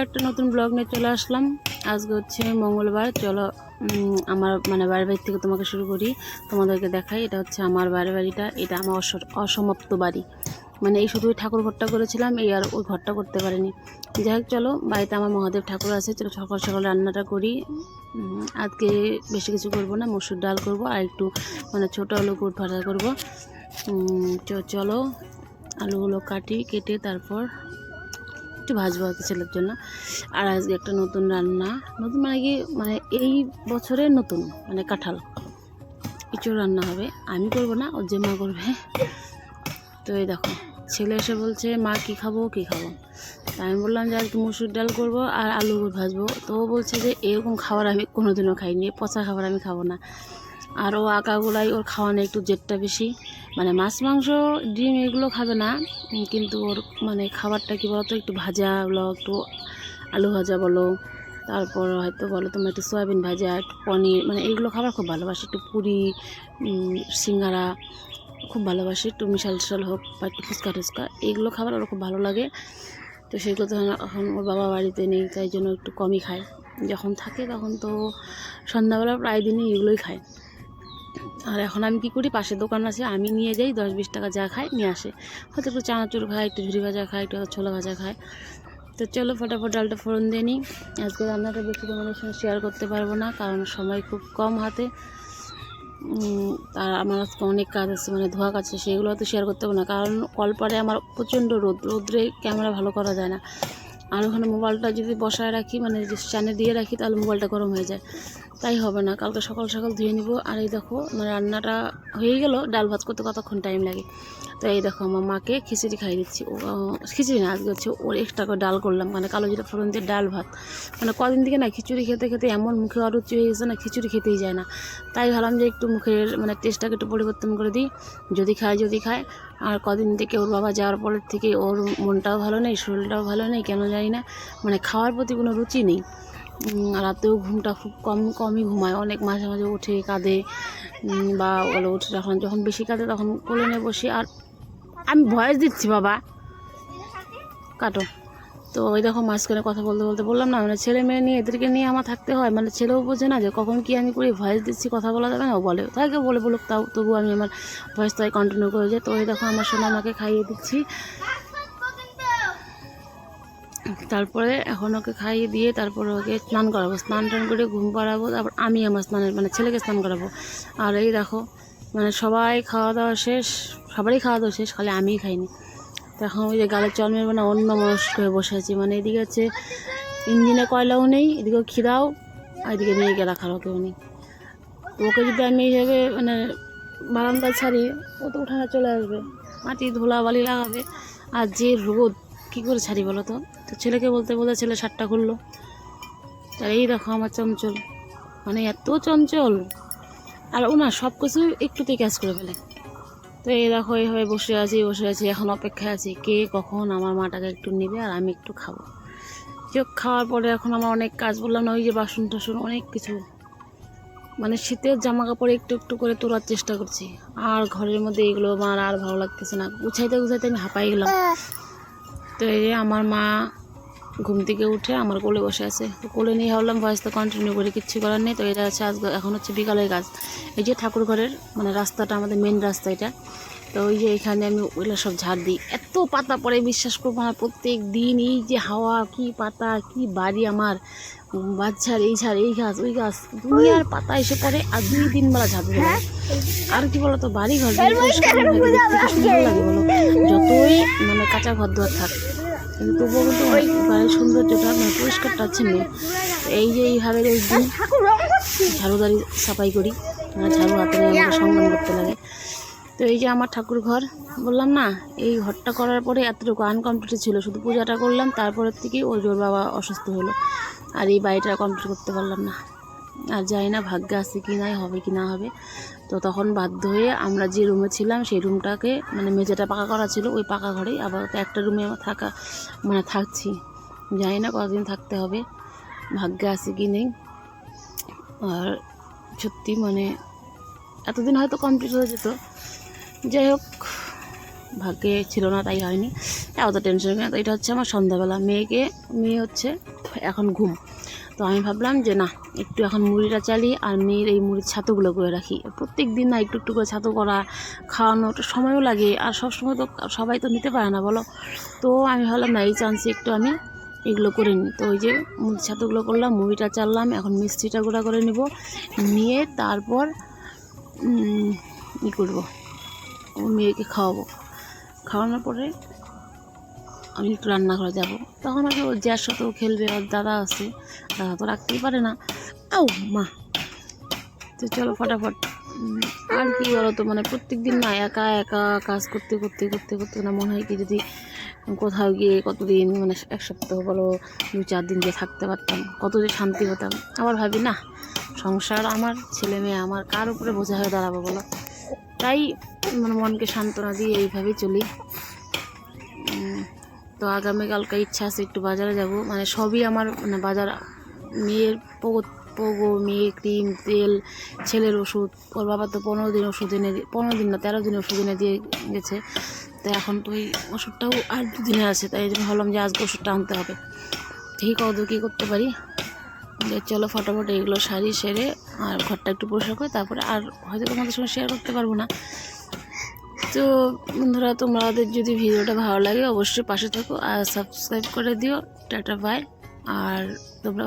একটা নতুন ব্লগ নিয়ে চলে আসলাম। আজকে হচ্ছে মঙ্গলবার, চলো আমার মানে বাড়ি বাড়ি থেকে তোমাকে শুরু করি, তোমাদেরকে দেখাই। এটা হচ্ছে আমার বাড়ি বাড়িটা, এটা আমার অস- অসমাপ্ত বাড়ি। মানে এই শুধু ঠাকুর ঘরটা করেছিলাম, এই আর ওই ঘরটা করতে পারিনি। যাই হোক, চলো, বাড়িতে আমার মহাদেব ঠাকুর আছে, চলো সকাল সকাল রান্নাটা করি। আজকে বেশি কিছু করব না, মসুর ডাল করব, আর একটু মানে ছোটো আলু কুট ভাজা করব। চলো, আলুগুলো কাটি, কেটে তারপর একটু ভাজবো হয়তো ছেলের জন্য। আর আজকে একটা নতুন রান্না। নতুন মানে কি মানে এই বছরে নতুন মানে কাঁঠাল। ইঁচড় রান্না হবে। আমি করব না, ওর মা করবে। তো এই দেখো, ছেলে এসে বলছে, মা, কি খাব কি খাব? তা আমি বললাম যে, আজকে মুসুর ডাল করব আর আলু ভাজবো। তো বলছে যে, এরকম খাবার আমি কোনোদিনও খাইনি। পচা খাবার আমি খাব না। আর ও আঁকাগুলাই ওর খাওয়ানো একটু জেটটা বেশি। মানে মাছ, মাংস, ডিম এগুলো খাবে না কিন্তু ওর মানে খাবারটা কি বলতো, একটু ভাজা বলো, একটু আলু ভাজা বলো, তারপর হয়তো বলো তোমার একটু সয়াবিন ভাজা, একটু পনির মানে এইগুলো খাবার খুব ভালোবাসে। একটু পুরি সিঙ্গারা খুব ভালোবাসে, একটু মিশাল টিশাল হোক বা একটু ফুচকা টুচকা এইগুলো খাবার ওর খুব ভালো লাগে। তো সেগুলো তো এখন ওর বাবা বাড়িতে নেই, তাই জন্য একটু কমই খায়। যখন থাকে তখন তো সন্ধ্যাবেলা প্রায় দিনই এগুলোই খায়। আর এখন আমি কি করি? পাশে দোকান আছে, আমি নিয়ে যাই দশ বিশ টাকা যা খাই নিয়ে আসে। হয়তো একটু চানাচুর খাই একটু ঝুড়ি ভাজা খাই একটু ছোলা ভাজা খাই তো চলো ফটাফট ডালটা ফোড়ন দিয়ে নিই। আজকে রান্নাটা বেশি তোমাদের সঙ্গে শেয়ার করতে পারব না, কারণ সময় খুব কম হাতে। আর আমার আজকে অনেক কাজ আছে মানে ধোয়া কাজ আছে, সেগুলো হয়তো শেয়ার করতে পারব না, কারণ কলপারে আমার প্রচণ্ড রোদ, রোদ্রে ক্যামেরা ভালো করা যায় না। আর ওখানে মোবাইলটা যদি বসায় রাখি মানে স্ট্যান্ডে দিয়ে রাখি, তাহলে মোবাইলটা গরম হয়ে যায়। তাই হবে না। কালকে সকাল সকাল ধুয়ে নিব। আর এই দেখো মানে রান্নাটা হয়ে গেল। ডাল ভাত করতে কতক্ষণ টাইম লাগে? তো এই দেখো, আমার মাকে খিচুড়ি খাইয়ে দিচ্ছি। ও, খিচুড়ি না আজকে হচ্ছে ওর এক্সট্রা করে ডাল করলাম। মানে কালো জিরা ফোড়ন দিয়ে ডাল ভাত। মানে কদিন থেকে না খিচুড়ি খেতে খেতে এমন মুখে অরুচি হয়ে গেছে না, খিচুড়ি খেতেই যায় না। তাই ভাবলাম যে একটু মুখের মানে টেস্টটাকে একটু পরিবর্তন করে দিই। যদি খায় যদি খায়। আর কদিন থেকে ওর বাবা যাওয়ার পরের থেকে ওর মনটাও ভালো নেই, শরীরটাও ভালো নেই, কেন জানি না। মানে খাওয়ার প্রতি কোনো রুচি নেই। রাতেও ঘুমটা খুব কম, কমই ঘুমায়। অনেক মাঝে মাঝে উঠে কাঁদে বা বলে উঠে যখন যখন বেশি কাঁদে তখন কোলে নিয়ে বসি। আর আমি ভয়েস দিচ্ছি, বাবা। কাটো। তো ওই দেখো মাঝখানে কথা বলতে বলতে বললাম না মানে ছেলে মেয়ে নিয়ে এদেরকে নিয়ে আমার থাকতে হয় মানে ছেলেও বোঝে না যে কখন কি আমি করি, ভয়েস দিচ্ছি, কথা বলা যাবে না, ও বলে, তাকে বলে বলুক, তাও তবু আমি আমার ভয়েস তাই কন্টিনিউ করে যাই তো ওই দেখো আমার সোনা আমাকে খাইয়ে দিচ্ছি। তারপরে এখন ওকে খাইয়ে দিয়ে তারপরে ওকে স্নান করাবো। স্নান টান করে ঘুম পাড়াবো তারপর আমি আমার স্নানের মানে ছেলেকে স্নান করাবো। আর এই দেখো মানে সবাই খাওয়া দাওয়া শেষ, সবারই খাওয়া দাওয়া শেষ, খালি আমিই খাইনি। এখন ওই যে গালের চল মেরবে না অন্য মনস্ক হয়ে বসে আছি। মানে এদিকে হচ্ছে ইঞ্জিনে কয়লাও নেই, এদিকে খিদাও, আর এদিকে মেয়েকে রাখারও কেউ নেই। ওকে যদি আমি এইভাবে মানে বারান্দায় ছাড়ি, ও তো উঠানে চলে আসবে। মাটি ধুলা বালি লাগাবে, আর যে রোদ কী করে ছাড়ি বলো তো? তো ছেলেকে বলতে বলতে ছেলে শার্টটা খুললো। আর এই দেখো আমার চঞ্চল। মানে এত চঞ্চল। আর ও না সব কিছু একটুতেই ক্যাচ করে ফেলে। তো এই দেখো, এইভাবে বসে আছি বসে আছি, এখন অপেক্ষায় আছি। কে কখন আমার মাটাকে একটু নেবে আর আমি একটু খাব। চোখ খাওয়ার পরে এখন আমার অনেক কাজ বললাম না, ওই যে বাসন টাসন, অনেক কিছু। মানে শীতের জামা কাপড় একটু একটু করে তোলার চেষ্টা করছি। আর ঘরের মধ্যে এগুলো আমার আর ভালো লাগতেছে না। গুছাইতে গুছাইতে আমি হাঁপাই গেলাম। তো এই আমার মা ঘুম থেকে উঠে আমার কোলে বসে আছে। তো কোলে নিয়ে ভাবলাম তো কন্টিনিউ করি, কিচ্ছু করার নেই। তো এটা হচ্ছে আজকে, এখন হচ্ছে বিকালের কাজ। এই যে ঠাকুর ঘরের মানে রাস্তাটা, আমাদের মেন রাস্তা এটা। তো ওই যে এখানে আমি ওইগুলো সব ঝাড় দিই। এত পাতা পড়ে, বিশ্বাস করব আমার প্রত্যেক দিন এই যে হাওয়া, কি পাতা, কি বাড়ি আমার। বাচ্চার এই ঝাড় এই গাছ, ওই গাছ, দুনিয়ার পাতা এসে পড়ে, আর দুই দিন বেলা ঝাড়ু দেবো আর কি বলতো বাড়ি ঘর না লাগে বলো। যতই মানে কাঁচা ঘর দুয়ার থাক কিন্তু কিন্তু ওই বাড়ির সৌন্দর্যটা মানে পরিষ্কারটা মেয়ে। এই যে এইভাবে ওই দিন ঝাড়ুদারি সাফাই করি মানে ঝাড়ু হাতে নিয়ে আমাকে সংগ্রাম করতে লাগে। তো এই যে আমার ঠাকুর ঘর, বললাম না, এই ঘরটা করার পরে এতটুকু আনকমপ্লিট ছিল, শুধু পূজাটা করলাম, তারপরের থেকে ওই জোর বাবা অসুস্থ হলো। আর এই বাড়িটা কমপ্লিট করতে পারলাম না। আর জানি না ভাগ্যে আছে কি নাই, হবে কি না হবে। তো তখন বাধ্য হয়ে আমরা যে রুমে ছিলাম, সেই রুমটাকে মানে মেঝেটা পাকা করা ছিল, ওই পাকা ঘরেই আবার একটা রুমে থাকা মানে থাকছি। জানি না কতদিন থাকতে হবে, ভাগ্যে আছে কি নেই। আর সত্যি মানে এতদিন হয়তো কমপ্লিট হয়ে যেত। যাই হোক, ভাগ্যে ছিল না, তাই হয়নি। এত টেনশন এটা হচ্ছে আমার সন্ধ্যাবেলা। মেয়েকে, মেয়ে হচ্ছে এখন ঘুম। তো আমি ভাবলাম যে না, একটু এখন মুড়িটা চালিয়ে আর মেয়ের এই মুড়ির ছাতুগুলো করে রাখি। প্রত্যেক দিন না একটু একটু করে ছাতু করা, খাওয়ানো একটু সময়ও লাগে। আর সব সময় তো সবাই তো নিতে পারে না, বলো? তো আমি ভাবলাম না, এই চান্সে একটু আমি এগুলো করে নিই। তো ওই যে মুড়ি ছাতুগুলো করলাম, মুড়িটা চাললাম, এখন মিষ্টিটা গুঁড়া করে নেব। নিয়ে তারপর ই করব, মেয়েকে খাওয়াবো। খাওয়ানোর পরে আমি একটু রান্নাঘরে যাব। তখন আগে ওর জ্যার সাথেও খেলবে, ওর দাদা আছে, দাদা তো রাখতেই পারে না। আও মা। তো চলো ফটাফট। আর কি বলো তো মানে প্রত্যেক দিন না একা একা কাজ করতে করতে করতে করতে না মনে হয় কি যদি কোথাও গিয়ে কতদিন মানে এক সপ্তাহ বলো দু চার দিন গিয়ে থাকতে পারতাম, কত যে শান্তি হতাম। আবার ভাবি, না, সংসার আমার, ছেলে মেয়ে আমার, কার উপরে বোঝা হয়ে দাঁড়াবো বলো? তাই মানে মনকে সান্ত্বনা দিয়ে এইভাবেই চলি। তো আগামীকালকে ইচ্ছা আছে একটু বাজারে যাব। মানে সবই আমার মানে বাজার, মেয়ের পোগো পোগো, মেয়ে ক্রিম, তেল, ছেলের ওষুধ, ওর বাবা তো পনেরো দিন ওষুধ এনে পনেরো দিন না, তেরো দিন ওষুধ এনে দিয়ে গেছে। তো এখন তো ওই ওষুধটাও আর দুদিনে আছে, তাই জন্য ভাবলাম যে আজকে ওষুধটা আনতে হবে। ঠিক কত কী করতে পারি। যে চলো ফটাফট এগুলো সারি সেরে আর ঘরটা একটু পরিষ্কার করে তারপরে আর হয়তো তোমাদের সঙ্গে শেয়ার করতে পারব না। তো বন্ধুরা, তোমাদের যদি ভিডিওটা ভালো লাগে, অবশ্যই পাশে থাকো আর সাবস্ক্রাইব করে দিও। টাটা বাই আর তোমরা